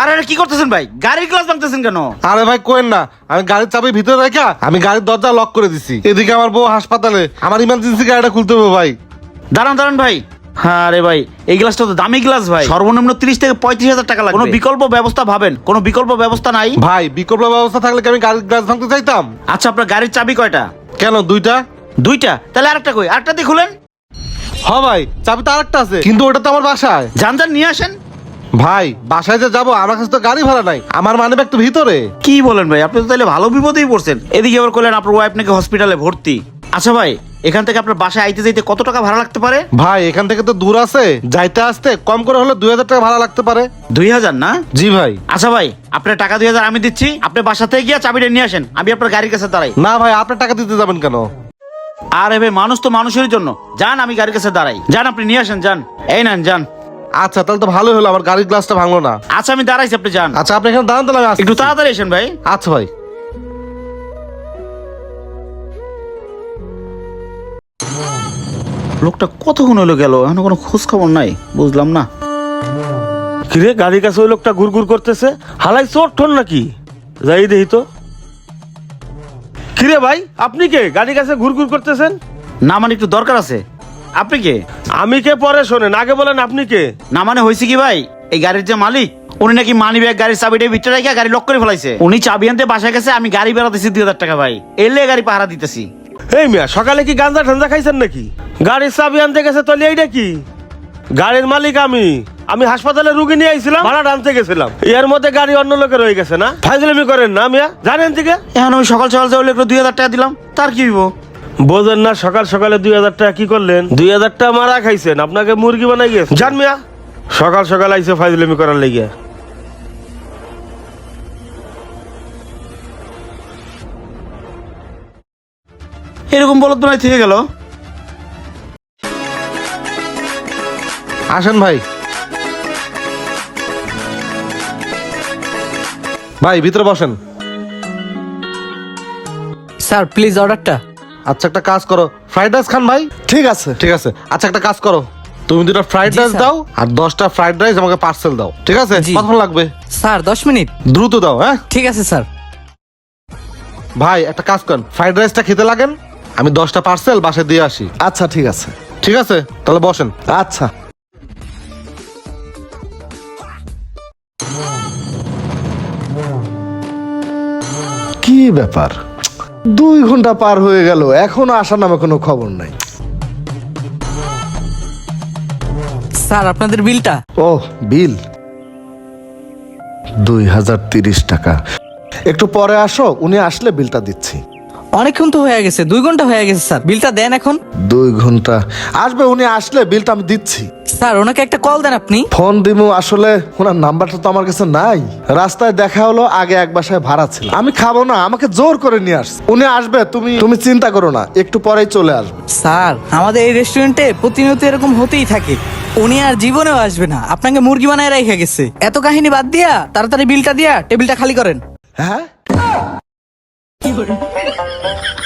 আরে আরে কি করতেছেন ভাই? গাড়ির গ্লাস ভাঙতেছেন কেন? আরে ভাই কোয়েন না। আমি গাড়ির চাবি ভিতরে রেখা আমি গাড়ির দরজা লক করে দিছি। এদিকে আমার বউ হাসপাতালে। আমার ইমার্জেন্সি গাড়িটা খুলতে হবে ভাই। দাঁড়ান দাঁড়ান ভাই। হ্যাঁ আরে ভাই এই গ্লাসটা তো দামি গ্লাস ভাই। সর্বনিম্ন তিরিশ থেকে পঁয়ত্রিশ হাজার টাকা লাগবে। কোনো বিকল্প ব্যবস্থা ভাবেন? কোনো বিকল্প ব্যবস্থা নাই? ভাই বিকল্প ব্যবস্থা থাকলে কি আমি গাড়ির গ্লাস ভাঙতে চাইতাম? আচ্ছা আপনার গাড়ির চাবি কয়টা? কেন দুইটা? দুইটা? তাহলে আরেকটা কই? আরেকটা দিয়ে খুলেন। হ ভাই চাবি তো আরেকটা আছে। কিন্তু ওটা তো আমার বাসায়। যান যান নিয়ে আসেন। ভাই বাসায় যে যাব আমার কাছে তো গাড়ি ভাড়া নাই। আমার মানে ব্যাগ তো ভিতরে। কি বলেন ভাই আপনি তো তাহলে ভালো বিপদেই পড়ছেন। এদিকে আবার করলেন আপনার ওয়াইফ নাকি হসপিটালে ভর্তি। আচ্ছা ভাই এখান থেকে আপনার বাসায় আইতে যাইতে কত টাকা ভাড়া লাগতে পারে? ভাই এখান থেকে তো দূর আছে। যাইতে আসতে কম করে হলে দুই হাজার টাকা ভাড়া লাগতে পারে। দুই হাজার না? জি ভাই। আচ্ছা ভাই আপনার টাকা দুই হাজার আমি দিচ্ছি আপনি বাসা থেকে গিয়ে চাবিটা নিয়ে আসেন আমি আপনার গাড়ির কাছে দাঁড়াই। না ভাই আপনার টাকা দিতে যাবেন কেন? আরে ভাই মানুষ তো মানুষের জন্য। যান আমি গাড়ির কাছে দাঁড়াই। যান আপনি নিয়ে আসেন যান। এই নেন যান। আচ্ছা তাহলে তো ভালোই হলো আমার গাড়ির গ্লাসটা ভাঙলো না। আচ্ছা আমি দাঁড়াইছি আপনি যান। আচ্ছা আপনি এখানে দাঁড়ান তাহলে আমি। একটু তাড়াতাড়ি এসেন ভাই। আচ্ছা ভাই। লোকটা কতক্ষণ হলো গেল? এখন কোনো খোঁজ খবর নাই বুঝলাম না। কিরে গাড়ির কাছে ওই লোকটা ঘুরঘুর করতেছে? হালাই চোর ঠোন নাকি? যাই দেখি তো। কিরে ভাই আপনি কে? গাড়ির কাছে ঘুরঘুর করতেছেন? না মানে একটু দরকার আছে। আপনি কে? আমি কে পরে শোনেন? আগে বলেন আপনি কে? না মানে হয়েছে কি ভাই? এই গাড়ির যে মালিক উনি নাকি মানি ব্যাগ গাড়ির চাবিটা ভিতরে রেখে গাড়ি লক করে ফেলাইছে। উনি চাবি আনতে বাসায় গেছে আমি গাড়ি বেড়াতেছি দুই হাজার টাকা ভাই। এলে গাড়ি পাহারা দিতেছি। এই মিয়া সকালে কি গাঞ্জা ঠান্জা খাইছেন নাকি? গাড়ির চাবি আনতে গেছে তো এইটা কি? গাড়ির মালিক আমি। আমি হাসপাতালে রুগী নিয়ে আইছিলাম ভাড়া আনতে গেছিলাম। এর মধ্যে গাড়ি অন্য লোকের হয়ে গেছে না? ফাইজলামি করেন না মিয়া। জানেন থেকে এখন আমি সকাল সকাল যে একটু দুই হাজার টাকা দিলাম তার কি হইব? বোঝেন না সকাল সকালে দুই হাজার টাকা কি করলেন? দুই হাজার টাকা মারা খাইছেন আপনাকে মুরগি বানাই গেছে। জান মিয়া সকাল সকাল আইসে ফাইজলামি করার লেগে। এরকম বলত নয় থেকে গেল। আসেন ভাই। ভাই ভিতরে বসেন। স্যার প্লিজ অর্ডারটা আচ্ছা একটা কাজ করো। ফ্রাইড রাইস খান ভাই? ঠিক আছে। ঠিক আছে। আচ্ছা একটা কাজ করো। তুমি দুটো ফ্রাইড জি, রাইস স্যার। দাও আর দশটা ফ্রাইড রাইস আমাকে পার্সেল দাও। ঠিক আছে? জি। কতক্ষণ লাগবে? স্যার দশ মিনিট। দ্রুত দাও হ্যাঁ? ঠিক আছে স্যার। ভাই একটা কাজ করেন। ফ্রাইড রাইসটা খেতে লাগেন? আমি দশটা পার্সেল বাসায় দিয়ে আসি। আচ্ছা ঠিক আছে। ঠিক আছে? তাহলে বসেন। আচ্ছা। কি ব্যাপার? দুই ঘণ্টা পার হয়ে গেল এখনও আসার নামে কোনো খবর নাই। স্যার আপনাদের বিলটা? ও বিল। দুই হাজার তিরিশ টাকা। একটু পরে আসো উনি আসলে বিলটা দিচ্ছি। অনেকক্ষণ তো হয়ে গেছে দুই ঘণ্টা হয়ে গেছে স্যার। বিলটা দেন এখন। দুই ঘণ্টা। আসবে উনি আসলে বিলটা আমি দিচ্ছি। স্যার ওনাকে একটা কল দেন আপনি। ফোন দিমু আসলে ওনার নাম্বারটা তো আমার কাছে নাই। রাস্তায় দেখা হলো আগে এক বাসায় ভাড়া ছিল। আমি খাব না আমাকে জোর করে নিয়ে আসছে উনি আসবে তুমি তুমি চিন্তা করো না একটু পরেই চলে আসবে। স্যার আমাদের এই রেস্টুরেন্টে প্রতিনিয়ত এরকম হতেই থাকে। উনি আর জীবনেও আসবে না। আপনাকে মুরগি বানায় রেখে গেছে। এত কাহিনী বাদ দিয়া তাড়াতাড়ি বিলটা দিয়া টেবিলটা খালি করেন। হ্যাঁ? Lord.